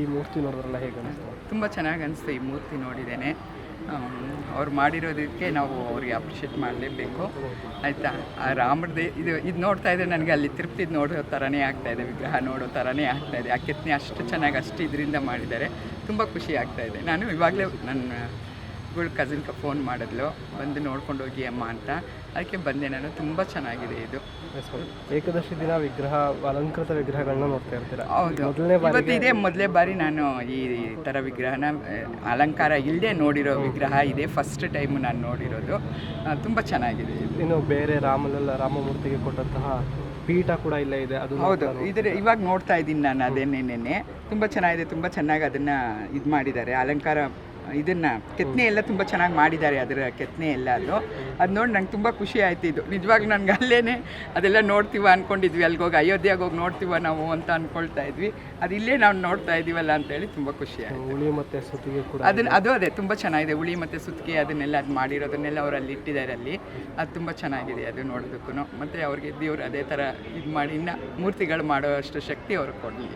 ಈ ಮೂರ್ತಿ ನೋಡಿದ್ರಲ್ಲ, ಹೇಗೆ ತುಂಬ ಚೆನ್ನಾಗಿ ಅನಿಸ್ತು ಈ ಮೂರ್ತಿ ನೋಡಿದ್ದೇನೆ. ಅವ್ರು ಮಾಡಿರೋದಕ್ಕೆ ನಾವು ಅವ್ರಿಗೆ ಅಪ್ರಿಷಿಯೇಟ್ ಮಾಡಲೇಬೇಕು. ಆಯಿತಾ? ಆ ರಾಮರದೇ ಇದು ಇದು ನೋಡ್ತಾ ಇದ್ದರೆ ನನಗೆ ಅಲ್ಲಿ ತಿರುಪ್ತಿದ್ ನೋಡೋ ಥರನೇ ಇದೆ, ವಿಗ್ರಹ ನೋಡೋ ಥರನೇ ಆಗ್ತಾ ಇದೆ. ಆ ಕೆತ್ತನೆ ಅಷ್ಟು ಚೆನ್ನಾಗಿ ಅಷ್ಟು ಇದರಿಂದ ಮಾಡಿದ್ದಾರೆ. ತುಂಬ ಖುಷಿ ಆಗ್ತಾ ಇದೆ. ನಾನು ಇವಾಗಲೇ ನನ್ನ ಗಳು ಕಸಿನ್ಗೆ ಫೋನ್ ಮಾಡಿದ್ಲು. ಬಂದು ನೋಡ್ಕೊಂಡು ಹೋಗಿ ಅಮ್ಮ ಅಂತ. ಅದಕ್ಕೆ ಬಂದೆ ನಾನು. ತುಂಬ ಚೆನ್ನಾಗಿದೆ ಇದು. ಏಕಾದಶಿ ದಿನ ವಿಗ್ರಹ ಅಲಂಕೃತ ವಿಗ್ರಹಗಳನ್ನ ನೋಡ್ತಾ ಇರ್ತೀರಾ? ಹೌದು. ಮೊದಲನೇ ಇವತ್ತು ಇದೇ ಮೊದಲೇ ಬಾರಿ ನಾನು ಈ ಥರ ವಿಗ್ರಹನ ಅಲಂಕಾರ ಇಲ್ಲದೆ ನೋಡಿರೋ ವಿಗ್ರಹ. ಇದೆ ಫಸ್ಟ್ ಟೈಮ್ ನಾನು ನೋಡಿರೋದು. ತುಂಬ ಚೆನ್ನಾಗಿದೆ ಇನ್ನು ಬೇರೆ ರಾಮಲಲ್ಲ ರಾಮಮೂರ್ತಿಗೆ ಕೊಟ್ಟಂತಹ ಪೀಠ ಕೂಡ ಇಲ್ಲ ಇದೆ. ಅದು ಹೌದು. ಇದರ ಇವಾಗ ನೋಡ್ತಾ ಇದ್ದೀನಿ ನಾನು ಅದೇನೇನೆ ತುಂಬ ಚೆನ್ನಾಗಿದೆ. ತುಂಬ ಚೆನ್ನಾಗಿ ಅದನ್ನು ಇದು ಮಾಡಿದ್ದಾರೆ. ಅಲಂಕಾರ ಇದನ್ನು ಕೆತ್ತನೆ ಎಲ್ಲ ತುಂಬ ಚೆನ್ನಾಗಿ ಮಾಡಿದ್ದಾರೆ ಅದರ ಕೆತ್ತನೆ ಎಲ್ಲ ಅದು. ಅದು ನೋಡಿ ನಂಗೆ ತುಂಬ ಖುಷಿ ಆಯ್ತು ಇದು. ನಿಜವಾಗ್ಲೂ ನನಗೆ ಅಲ್ಲೇ ಅದೆಲ್ಲ ನೋಡ್ತೀವ ಅನ್ಕೊಂಡಿದ್ವಿ. ಅಲ್ಲಿಗೆ ಹೋಗಿ ಅಯೋಧ್ಯೆಗೆ ಹೋಗಿ ನೋಡ್ತೀವ ನಾವು ಅಂತ ಅನ್ಕೊಳ್ತಾ ಇದ್ವಿ. ಅದಿಲ್ಲೇ ಇಲ್ಲೇ ನಾವು ನೋಡ್ತಾ ಇದ್ದೀವಲ್ಲ ಅಂತೇಳಿ ತುಂಬ ಖುಷಿ ಆಯ್ತು. ಹುಳಿ ಮತ್ತೆ ಸುತ್ತಿಗೆ ಕೂಡ ಅದನ್ನ ಅದು ಅದೇ ತುಂಬ ಚೆನ್ನಾಗಿದೆ. ಹುಳಿ ಮತ್ತು ಸುತ್ತಿಗೆ ಅದನ್ನೆಲ್ಲ ಅದು ಮಾಡಿರೋದನ್ನೆಲ್ಲ ಅವ್ರು ಅಲ್ಲಿ ಇಟ್ಟಿದ್ದಾರೆ ಅಲ್ಲಿ. ಅದು ತುಂಬ ಚೆನ್ನಾಗಿದೆ ಅದು ನೋಡೋದಕ್ಕೂ ಮತ್ತು ಅವ್ರಿಗೆ ದೇವ್ರು ಅದೇ ಥರ ಇದು ಮಾಡಿ ಇನ್ನು ಮೂರ್ತಿಗಳು ಮಾಡೋ ಅಷ್ಟು ಶಕ್ತಿ ಅವ್ರಿಗೆ ಕೊಡಲಿ.